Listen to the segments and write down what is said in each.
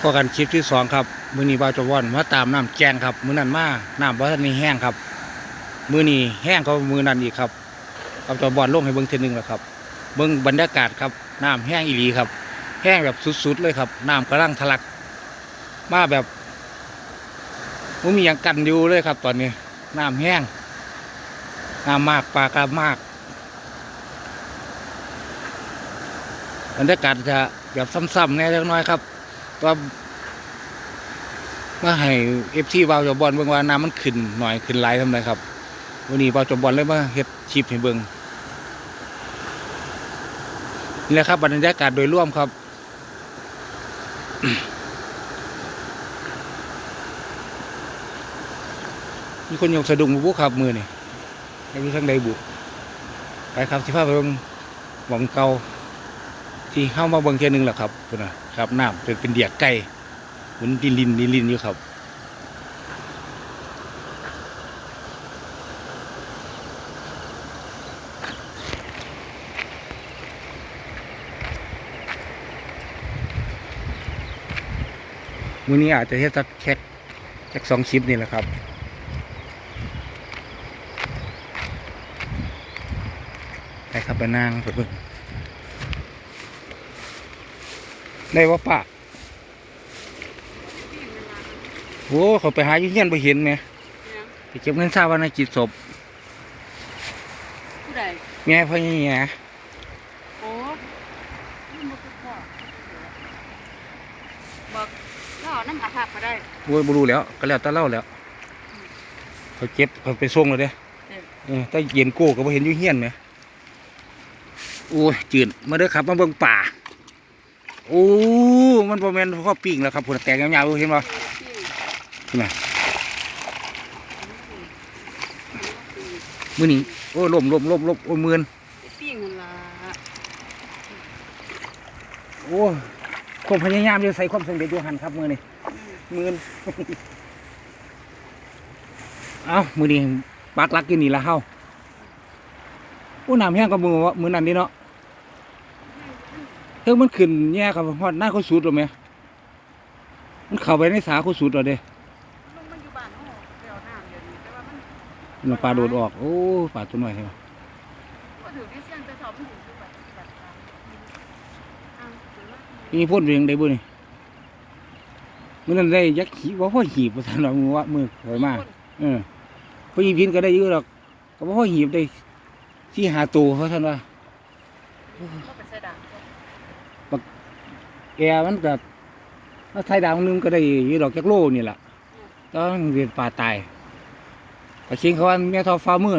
พอกันคลิปที่สองครับ มือนี้บาจวอนมาตามน้ำแกงครับ มือนั้นมาน้ำบ่ทันนี้แห้งครับ มือนี้แห้งก็มือนั้นอีกครับบ่าจวอนลงให้เบิ่งเทนึงแล้วครับเบิ่งบรรยากาศครับน้ำแห้งอีหลีครับ แห้งแบบสุดๆเลยครับน้ำกำลังทะลัก มาแบบมันมีอย่างกันอยู่เลยครับ ตอนนี้น้ำแห้งน้ำมากปลากระมากบรรยากาศจะแบบซ้ำๆแน่เล็กน้อยครับ ตัวมาให้เอฟซีบาวจอบอลเบิ่งว่าน้ำมันขึ้นหน่อยขึ้นหลทำไรครับวันนี้บาวจอบอลเลยมาเฮ็ดคลิปให้เบิ่งนี่แหละครับบรรยากาศโดยรวมครับมีคนยกสะดุ้งบุกครับมือนี่ไอ้มีทั้งใดบุไปครับที่ภาพไปเบิ่งหวังเก่า ที่เข้ามาเบิ่งเที่ยหนึงแหละครับพุ่นนะครับน้ำเป็นเป็นเดียกไก่หมุนดินลินดินลินอยู่ครับมื้อนี้อาจจะเฮ็ดสักแค่แค่สองคลิปนี่แหละครับไปครับไปนั่งไปเบิ่ง ได้ว่าปะโอ้เขาไปหาอยู่เฮียนไปเห็นไหมไปเก็บเงินทราบวันกิจศพผู้ใดแม่พ่อนี่ไงโอ้นี่มันคือพ่อบอกเล่าน้ำอาภาพมาได้โอ้ยบรู้แล้ว ก็แล้วแต่เล่าแล้ว เขาเจ็บเขาไปส่งเลยเด้เออเออถ้าเย็นโก้ก็ไปเห็นอยู่เฮียนไหมโอ้ยจืดมาเด้อครับมาเบิ่งป่า โอ้มันประมาณข้อปิ้งแล้วครับผุนแตกยาวๆเห็นป่ะเห็นไหมมือนี้โอ้ยลมลมลมลมโอ้ยมือนไปปิ้งนั่นล่ะโอ้ยความพยายามจะใส่ความสำเร็จอยู่หันครับมือนี่อืมมือนเอ้ามือนี้ปักหลักกินนี่ละเฮาโอ้น้ำแห้งกับมือวะมือนั่นนี่เนาะ เฮ้ยมันขึ้นแย่กับฮอดหน้าเขาสูดหรือไหมมันเข้าไปในสาเขาสูดหรอเด้ลงมาอยู่บ้านเฮาเดี๋ยวน้ำเดี๋ยวนี้แต่ว่ามันมันปลาโดดออก โอ้ปลาตัวน้อยใช่ไหมก็ถือที่เสียงแต่ชอบมันอยู่ที่บัดบัดตามอ้าวถือว่ามีพ่นเรียงได้บุนี่มือนั้นได้ยักษ์ขีว่าพ่อหีบภาษาหนองมือว่ามือถอยมาคนเออพอยีพินก็ได้เยอะหรอกก็บ่พ่อหีบได้ที่หาตัวเขาท่านว่า ก็ไปใส่ด่างก็ แอร์มันก็ถ้าไทยดาวนึงก็ได้ยี่ดอกแก๊กโลนี่แหละต้องเรียนป่าตายปลาชิงเขาว่าแม่ทอฟ้ามือ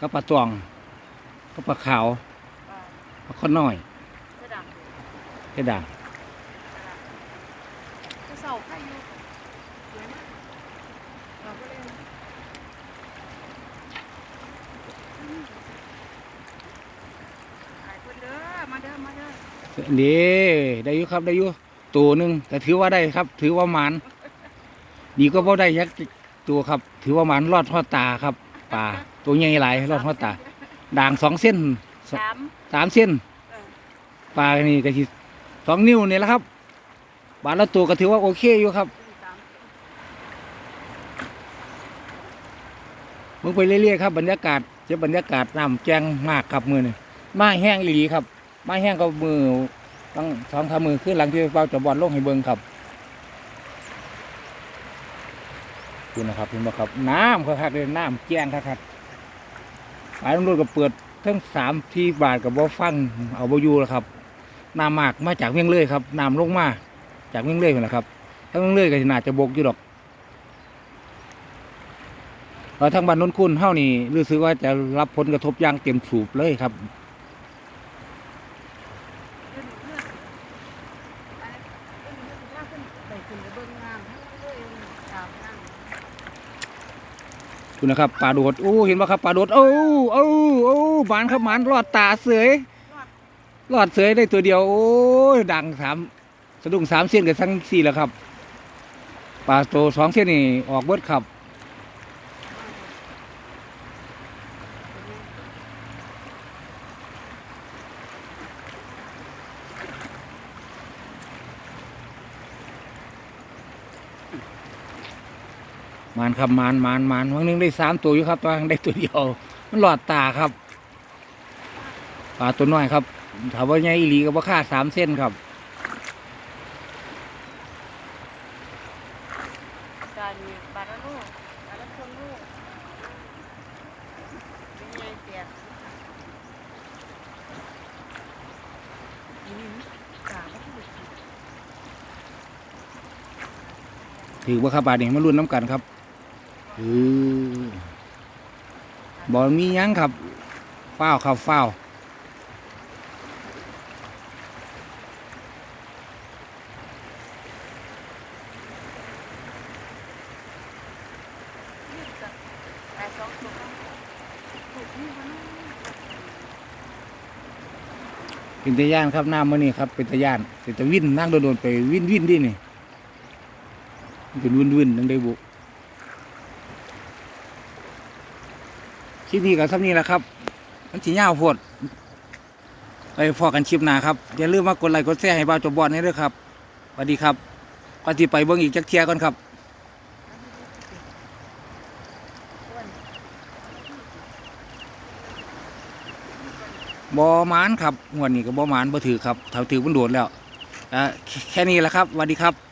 ก็ปลาตวงก็ปลาขาวปลาข้อน้อยใส่ด่างแค่ด่างก็เศร้าไข่อยู่สวยมากเราก็เลยขายคนเด้อมาเด้อมาเด้อ นี่ได้อยู่ครับได้อยู่ตัวหนึ่งแต่ถือว่าได้ครับ ถือว่าหมานดีก็บ่ได้ยักษ์ตัวครับ ถือว่าหมานรอดทอดตาครับปลาตัวใหญ่หลายรอดทอดตา ด่างสองเส้นสามสามเส้นเออปลานี่ก็สิสองนิ้วนี่แหละครับ บาทละตัวก็ถือว่าโอเคอยู่ครับสามมึงไปเรื่อยๆครับบรรยากาศเจะบรรยากาศน้ำแจ้งมากครับมือนี่มาแห้งอีหลีครับ มาแห้งก็มือต้องสองทำมือขึ้นหลังที่เป้าจะบอลลงให้เบิ่งครับคุณนะครับเห็นบ่ครับ น้ำครับครับเลยน้ำแจ้งครับครับสายตำรวจก็เปิดทั้งสามที่บาทกับบ่ฟังเอาบ่อยู่แล้วครับน้ำมากมาจากเมียงเลยครับน้ำลงมาจากเมียงเลยนั่นแหละครับถ้าเมียงเลยก็น่าจะบกอยู่ดอกเออทางบ้านนนคุณเฮานี่รู้สึกว่าจะรับผลกระทบอย่างเต็มสูบเลยครับ เดินเพื่อนไปเดินเพื่อนลาก ขึ้นไปเบิ่งงามทั้งเลยตามนั่งดูนะครับปลาโดดโอ้เห็นไหมครับปลาโดดโอ้โอ้โอ้หมานครับหมานรอดตาเสยรอดเสยได้ตัวเดียวโอ้ดังสามสะดุ้งสามเส้นกับทั้งสี่แล้วครับปลาโตสองเส้นนี่ออกเบิดครับ มานครับมานมานมานวันนึงได้สามตัวอยู่ครับตัวได้ตัวเดียว มันหลอดตาครับปลาตัวน้อยครับถามว่าใหญ่อีหลีก็บ่ค่าสามเส้นครับการมีบาทละลูกบาทละคนลูกเป็นไงเปียกนี่กาก็ถูกถือว่าครับาทนี้มารุ่นน้ำกันครับ อือบอมียังครับฟ้าครับฟ้าปีนเป็นตะย่านครับน้ำมื่อนี้ครับเป็นตะย่านเป็นตะวิ่นนั่งโดนๆไปวิ่นวิ่นดินี่เป็นวินวินนั่งได้บุ คลิปนี้กับซ้ำนี้แหละครับ มันสียาวโพดไปพอกันคลิปหน้าครับอย่าลืมมากดไลค์กดแชร์ให้บ่าจบบอลนี่ด้วยครับสวัสดีครับก่อนที่ไปเบิ่งอีกจักเทียก่อนครับบอมานครับงวดนี้ก็บอมานบ่ถือครับเท่าถือมันโดดแล้วอ่าแค่นี้แหละครับสวัสดีครับ